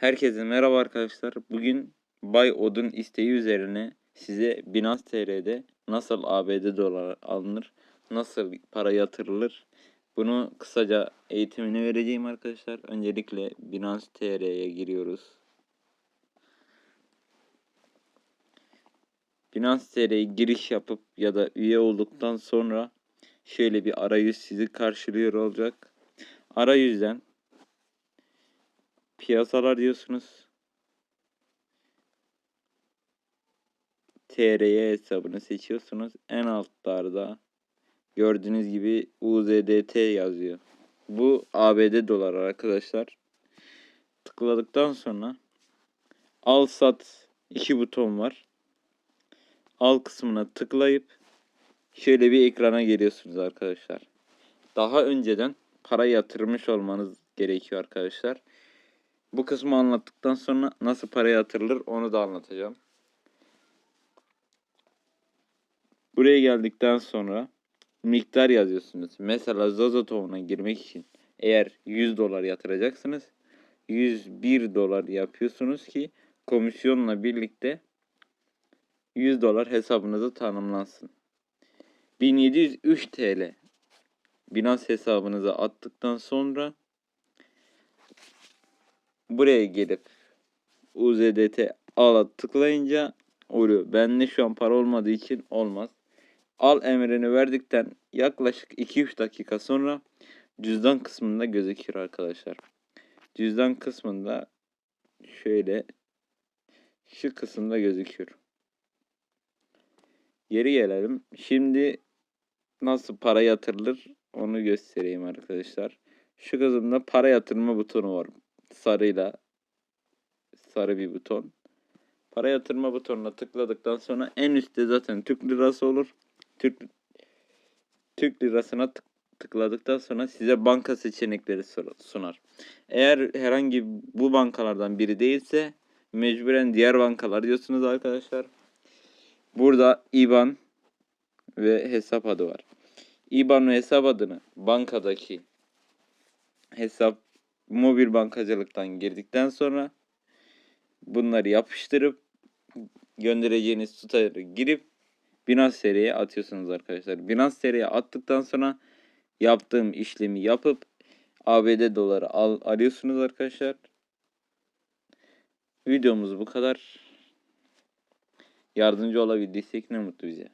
Herkese merhaba arkadaşlar. Bugün Bay Odun isteği üzerine size Binance TR'de nasıl ABD dolar alınır, nasıl para yatırılır bunu kısaca eğitimini vereceğim arkadaşlar. Öncelikle Binance TR'ye giriyoruz. Binance TR'ye giriş yapıp ya da üye olduktan sonra şöyle bir arayüz sizi karşılıyor olacak. Arayüzden piyasalar diyorsunuz. TRY hesabını seçiyorsunuz. En altlarda gördüğünüz gibi UZDT yazıyor. Bu ABD dolar arkadaşlar. Tıkladıktan sonra al sat iki buton var. Al kısmına tıklayıp şöyle bir ekrana geliyorsunuz arkadaşlar. Daha önceden para yatırmış olmanız gerekiyor arkadaşlar. Bu kısmı anlattıktan sonra nasıl para yatırılır onu da anlatacağım. Buraya geldikten sonra miktar yazıyorsunuz. Mesela Zozotown'a girmek için eğer 100 dolar yatıracaksınız 101 dolar yapıyorsunuz ki komisyonla birlikte 100 dolar hesabınıza tanımlansın. 1703 TL Binance hesabınıza attıktan sonra buraya gelip UZDT ala tıklayınca oluyor. Bende şu an para olmadığı için olmaz. Al emrini verdikten yaklaşık 2-3 dakika sonra cüzdan kısmında gözüküyor arkadaşlar. Cüzdan kısmında şöyle şu kısımda gözüküyor. Geri gelelim. Şimdi nasıl para yatırılır onu göstereyim arkadaşlar. Şu kısımda para yatırma butonu var. Sarıyla sarı bir buton. Para yatırma butonuna tıkladıktan sonra en üstte zaten Türk lirası olur. Türk Türk lirasına tık, tıkladıktan sonra size banka seçenekleri sunar. Eğer herhangi bu bankalardan biri değilse mecburen diğer bankalar diyorsunuz arkadaşlar. Burada IBAN ve hesap adı var. IBAN ve hesap adını bankadaki hesap mobil bankacılıktan girdikten sonra bunları yapıştırıp göndereceğiniz tutarı girip Binance seriye atıyorsunuz arkadaşlar. Binance seriye attıktan sonra yaptığım işlemi yapıp ABD doları al, alıyorsunuz arkadaşlar. Videomuz bu kadar. Yardımcı olabildiysek ne mutlu bize.